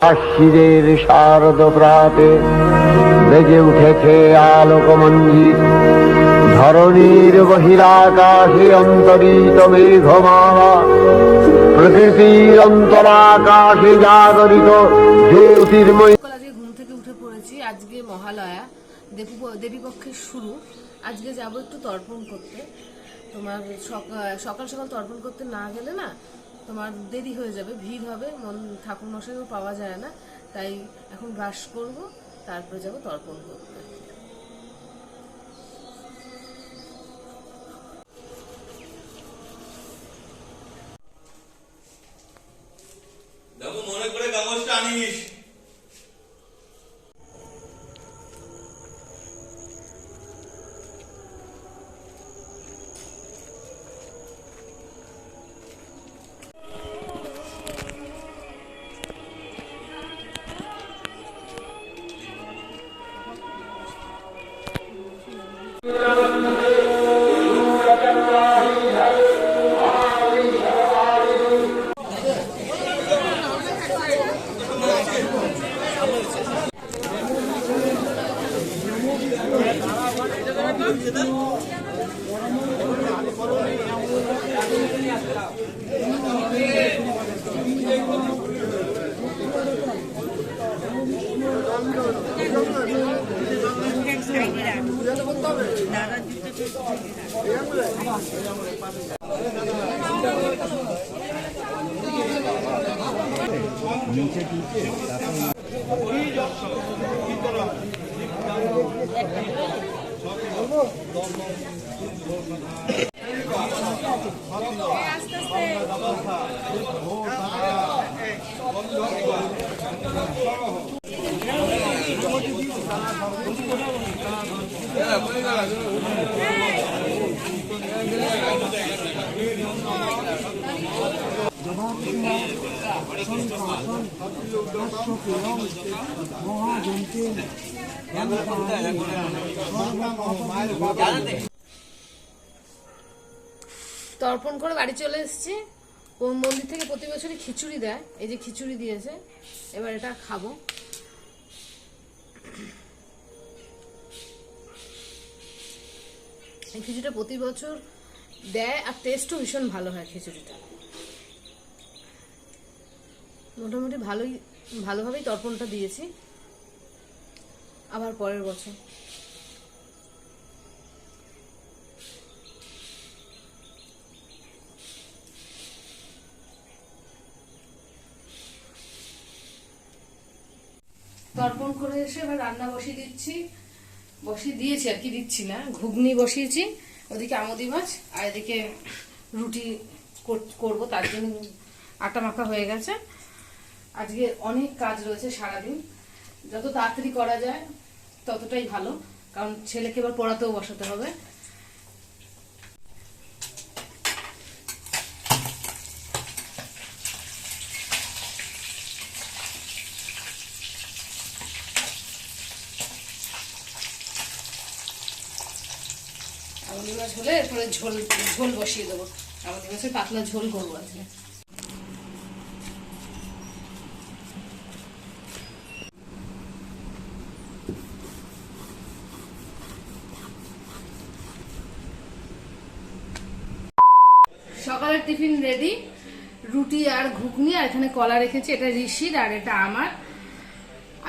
আশিরের শারদ প্রাতে বেজে উঠেছে আলোকমঞ্জিত। ধরণীর বহিরাকাশে অন্তরিত মেঘমালা। প্রকৃতির অন্তরাকাশে জাগরিত জ্যোতির্ময়। থেকে উঠে পড়েছি, আজকে মহালয়া। দেবী দেবীপক্ষের শুরু। আজকে যাব একটু তর্পণ করতে। তোমার সকা- সকাল সকাল তর্পণ করতে না গেলে না তোমার দেরি হয়ে যাবে, ভিড় হবে, মন ঠাকুর মশাইও পাওয়া যায় না। তাই এখন ব্রাশ করব, তারপরে যাব তর্পণ করতে। নিচে দিকে তারপর Yeah, তর্পণ করে বাড়ি চলে এসেছি। কোন মন্দির থেকে প্রতি বছরই খিচুড়ি দেয়। এই যে খিচুড়ি দিয়েছে। এবার এটা খাব। এই খিচুড়িটা প্রতি বছর দেয় আর টেস্টও ভীষণ ভালো হয় খিচুড়িটা। মোটামুটি ভালোই, ভালোভাবেই তর্পণটা দিয়েছি। আবার পরের বছর। তর্পণ করে এসে এবার রান্না বসিয়ে দিচ্ছি। বসিয়ে দিয়েছি আর কি, দিচ্ছি না। ঘুগনি বসিয়েছি, ওদিকে আমদি মাছ আর এদিকে রুটি কর- করব, তার জন্য আটা মাখা হয়ে গেছে। আজকে অনেক কাজ রয়েছে সারাদিন। যত তাড়াতাড়ি করা যায়, ততটাই ভালো। কারণ ছেলেকে এবার পড়াতেও বসাতে হবে। আমাদের মাছ হলে এরপরে ঝোল ঝোল বসিয়ে দেবো। আমাদের মাছের পাতলা ঝোল করব আজকে। সকালের টিফিন রেডি, রুটি আর ঘুগনি, আর এখানে কলা রেখেছি, এটা ঋষির আর এটা আমার।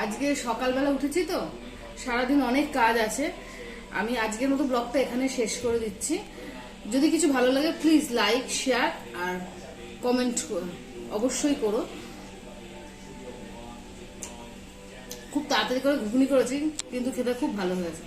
আজকে সকালবেলা উঠেছি তো, সারাদিন অনেক কাজ আছে। আমি আজকের মতো ব্লগটা এখানে শেষ করে দিচ্ছি। যদি কিছু ভালো লাগে প্লিজ লাইক শেয়ার আর কমেন্ট অবশ্যই করো। খুব তাড়াতাড়ি করে ঘুগনি করেছি, কিন্তু খেতে খুব ভালো হয়েছে।